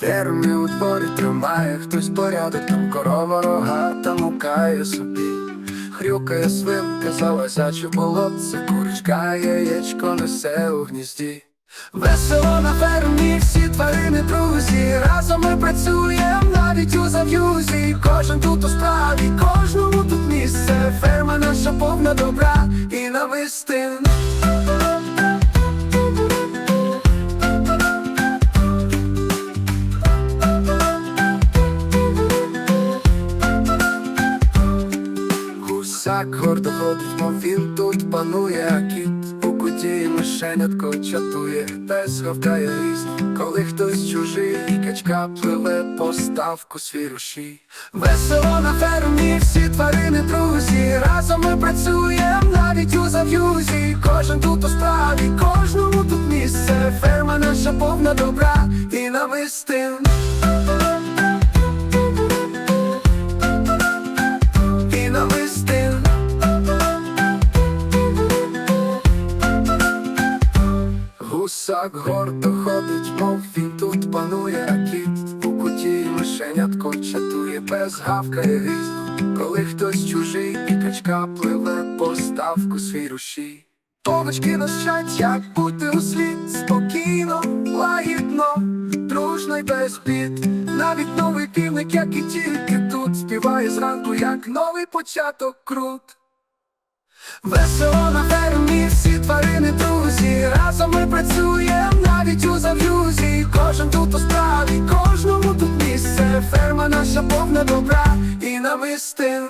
фермі у дворі тримає хтось порядок, там корова рогата мукає собі. Хрюкає свинка, залазячи в болотце, курочка яєчко несе у гнізді. Весело на фермі, всі тварини друзі, разом ми працюємо навіть у зав'юзі. Кожен тут у справі, кожному Гусак гордо мов він тут панує, а кіт у куті мишенятко чатує, пес гавкає різно, коли хтось чужий, качка пливе по ставку свій рушій. Весело на фермі, всі тварини друзі, разом ми працюємо навіть у зав'юзі. Кожен тут у справі, кожному тут місце. Ферма наша повна добра і навистин. Гусак гордо ходить, мов він тут панує, кіт у куті мишенятко чатує, без гавкає грізно, коли хтось чужий і качка пливе по ставку свій рушій. Овочки нощать, як бути у слід, спокійно, лагідно, дружно й без бід. Навіть новий півник, як і тільки тут, співає зранку, як новий початок крут. Весело на наша повна добра і навистин.